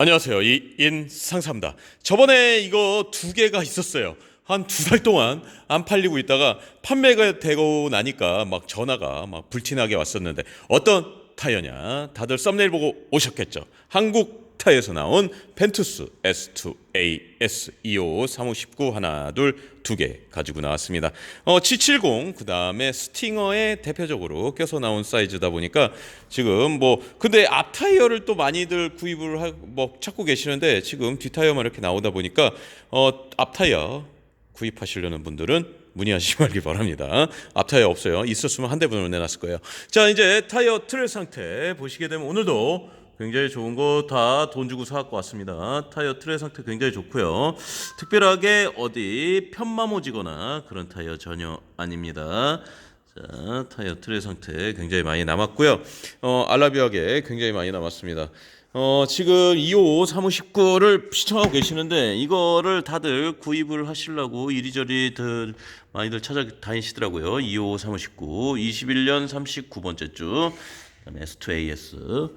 안녕하세요. 이인 상사입니다. 저번에 이거 두 개가 있었어요. 한 두 달 동안 안 팔리고 있다가 판매가 되고 나니까 막 전화가 막 불티나게 왔었는데 어떤 타이어냐? 다들 썸네일 보고 오셨겠죠. 한국 타이어에서 나온 펜투스 S2AS 25 3519 하나 둘 두 개 가지고 나왔습니다. 어, G70 그 다음에 스팅어에 대표적으로 껴서 나온 사이즈다 보니까 지금 뭐 근데 앞 타이어를 또 많이들 구입을 하, 뭐 찾고 계시는데 지금 뒷 타이어만 이렇게 나오다 보니까 어, 앞 타이어 구입하시려는 분들은 문의하시기 바랍니다. 앞 타이어 없어요. 있었으면 한 대분을 내놨을 거예요. 자 이제 타이어 트레 상태 보시게 되면 오늘도 굉장히 좋은 거 다 돈 주고 사갖고 왔습니다. 타이어 트레 상태 굉장히 좋고요. 특별하게 어디 편마모지거나 그런 타이어 전혀 아닙니다. 자, 타이어 트레 상태 굉장히 많이 남았고요. 어, 알라비아게 굉장히 많이 남았습니다. 어, 지금 2호 359를 시청하고 계시는데 이거를 다들 구입을 하시려고 이리저리 들 많이들 찾아다니시더라고요. 2호 359 21년 39번째 주 그다음에 S2AS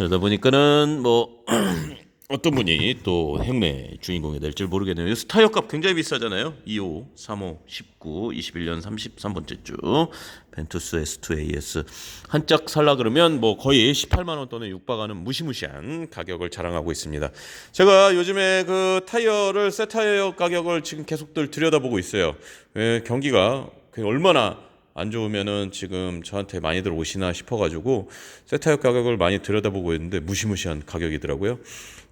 그러다 보니까는 뭐 어떤 분이 또 행운의 주인공이 될지 모르겠네요. 스타이어 값 굉장히 비싸잖아요. 25, 35, 19, 21년 33번째 주 벤투스 S2AS 한 짝 살라 그러면 뭐 거의 18만 원 돈에 육박하는 무시무시한 가격을 자랑하고 있습니다. 제가 요즘에 그 타이어를 새 타이어 가격을 지금 계속들 들여다보고 있어요. 왜 경기가 얼마나 안 좋으면은 지금 저한테 많이들 오시나 싶어가지고 세타이어 가격을 많이 들여다보고 있는데 무시무시한 가격이더라고요.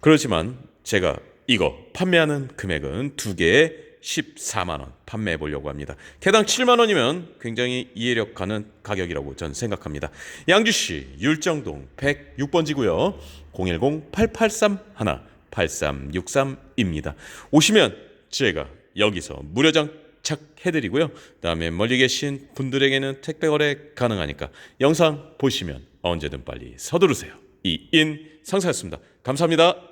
그렇지만 제가 이거 판매하는 금액은 두 개에 14만 원 판매해 보려고 합니다. 개당 7만 원이면 굉장히 이해력 가는 가격이라고 저는 생각합니다. 양주시 율정동 106번지고요. 010-883-1-8363입니다. 오시면 제가 여기서 무료 장 착해드리고요. 그다음에 멀리 계신 분들에게는 택배 거래 가능하니까 영상 보시면 언제든 빨리 서두르세요. 이인 상사였습니다. 감사합니다.